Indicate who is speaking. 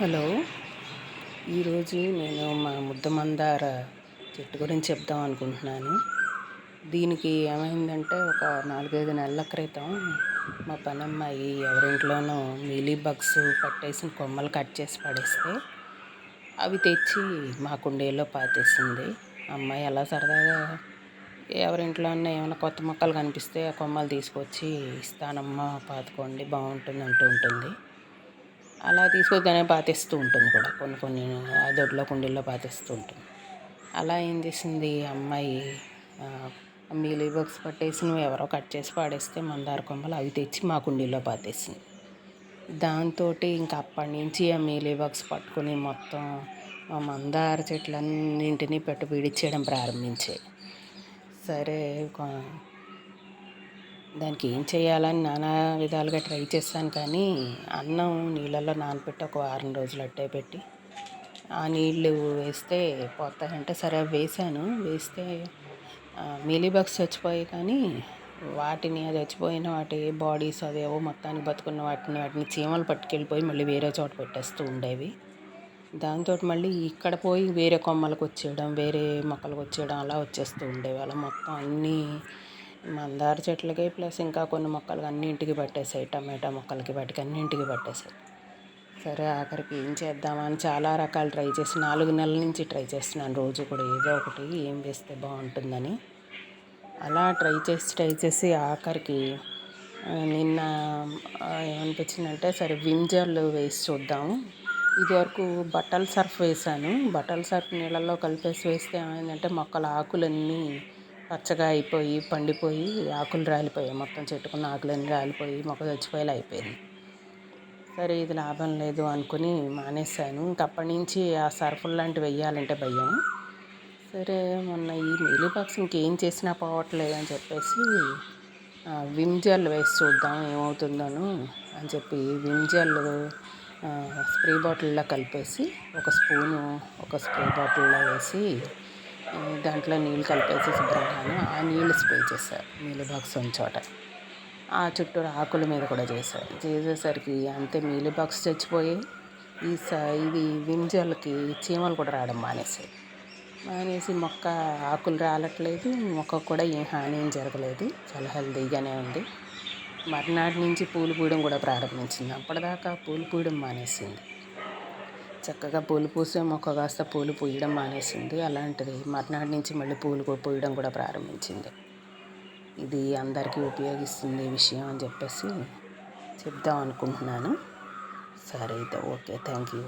Speaker 1: Hello. ఈరోజు నేను మా ముద్దమందార చెట్టు గురించి చెప్దాం అనుకుంటున్నాను. దీనికి ఏమైందంటే ఒక నాలుగైదు నెలల క్రితం మా పనమ్మాయి ఎవరింట్లోనో మీలీ బగ్స్ పట్టేసిన కొమ్మలు కట్ చేసి పడేస్తే అవి తెచ్చి మా కుండీల్లో పాతేసింది. అమ్మాయి అలా సరదాగా ఎవరింట్లో ఉన్న ఏమైనా కొత్త మొక్కలు కనిపిస్తే ఆ కొమ్మలు తీసుకొచ్చి ఇస్తానమ్మా పాతుకోండి బాగుంటుంది అంటూ ఉంటుంది. అలా తీసుకొచ్చి పాతేస్తూ ఉంటుంది కూడా. కొన్ని కొన్ని ఆ దొడ్లో కుండీల్లో పాతేస్తూ ఉంటుంది. అలా ఏం చేసింది అమ్మాయి? మీలీ బాక్స్ పట్టేసి నువ్వు ఎవరో కట్ చేసి పాడేస్తే మందార కొమ్మలు అవి తెచ్చి మా కుండీలో పాతేసింది. దాంతో ఇంకా అప్పటి నుంచి ఆ మీలీ బాక్స్ పట్టుకుని మొత్తం మా మందార చెట్లన్నింటినీ పెట్టు పీడించేయడం ప్రారంభించాయి. సరే దానికి ఏం చేయాలని నానా విధాలుగా ట్రై చేస్తాను కానీ అన్నం నీళ్ళల్లో నానబెట్టి ఒక వారం రోజులు అట్టే పెట్టి ఆ నీళ్ళు వేస్తే పోతాయంటే సరే వేసాను. వేస్తే మీలీబగ్స్ చచ్చిపోయాయి కానీ వాటిని చచ్చిపోయిన వాటి బాడీస్ అవేవో మొత్తానికి బతుకున్న వాటిని వాటిని చీమలు పట్టుకెళ్ళిపోయి మళ్ళీ వేరే చోట పెట్టేస్తూ ఉండేవి. దాంతో మళ్ళీ ఇక్కడ పోయి వేరే కొమ్మలకు వచ్చేయడం వేరే మొక్కలకు వచ్చేయడం అలా వచ్చేస్తూ ఉండేవి. అలా మొత్తం అన్నీ మందార చెట్లకి ప్లస్ ఇంకా కొన్ని మొక్కలు అన్నింటికి పట్టేసాయి. టమాటా మొక్కలకి వాటికి అన్నింటికి పట్టేసాయి. సరే ఆఖరికి ఏం చేద్దామని చాలా రకాలు ట్రై చేసి నాలుగు నెలల నుంచి ట్రై చేస్తున్నాను. రోజు కూడా ఏదో ఒకటి ఏం వేస్తే బాగుంటుందని. అలా ట్రై చేసి ట్రై చేసి ఆఖరికి నిన్న ఏమనిపించిందంటే సరే వింజర్లు వేసి చూద్దాము ఇదివరకు బట్టల సర్ఫ్ వేసాను. బట్టల సర్ఫ్ నీళ్ళల్లో కలిపేసి వేస్తే ఏమైందంటే మొక్కల ఆకులన్నీ పచ్చగా అయిపోయి పండిపోయి ఆకులు రాలిపోయాయి. మొత్తం చెట్టుకున్న ఆకులన్నీ రాలిపోయి మొక్క చచ్చిపోయేలా అయిపోయింది. సరే ఇది లాభం లేదు అనుకుని మానేశాను. ఇంకప్పటి నుంచి ఆ సర్ఫుల్ లాంటివి వెయ్యాలంటే భయం. సరే మొన్న ఈ మీలీబాక్స్ ఇంకేం చేసినా పోవట్లేదు అని చెప్పేసి విమ్ జెల్ వేసి చూద్దాం ఏమవుతుందోను అని చెప్పి విమ్ జెల్ స్ప్రే బాటిల్లో కలిపేసి ఒక స్పూను ఒక స్ప్రే బాటిల్లో వేసి దాంట్లో నీళ్ళు కలిపేసి శుభ్రంగాను ఆ నీళ్ళు స్ప్రే చేశారు. నీళ్ళు బాక్స్ ఉన్న చోట. ఆ చుట్టూరు ఆకుల మీద కూడా చేశారు. చేసేసరికి అంతే నీళ్ళు బాక్స్ చచ్చిపోయి ఈ స ఇది వింజలకి చీమలు కూడా రావడం మానేసాయి మానేసి మొక్క ఆకులు రాలట్లేదు మొక్క కూడా ఏం హాని ఏం జరగలేదు. చాలా హెల్తీగానే ఉంది. మర్నాటి నుంచి పూలు పూయడం కూడా ప్రారంభించింది. అప్పటిదాకా పూలు పూయడం మానేసింది. చక్కగా పూలు పూసే మొక్క కాస్త పూలు పూయడం మానేసింది. అలాంటిది మర్నాటి నుంచి మళ్ళీ పూలు పూయడం కూడా ప్రారంభించింది. ఇది అందరికీ ఉపయోగిస్తుంది విషయం అని చెప్పేసి చెప్దాం అనుకుంటున్నాను. సరే అయితే ఓకే థ్యాంక్ యూ.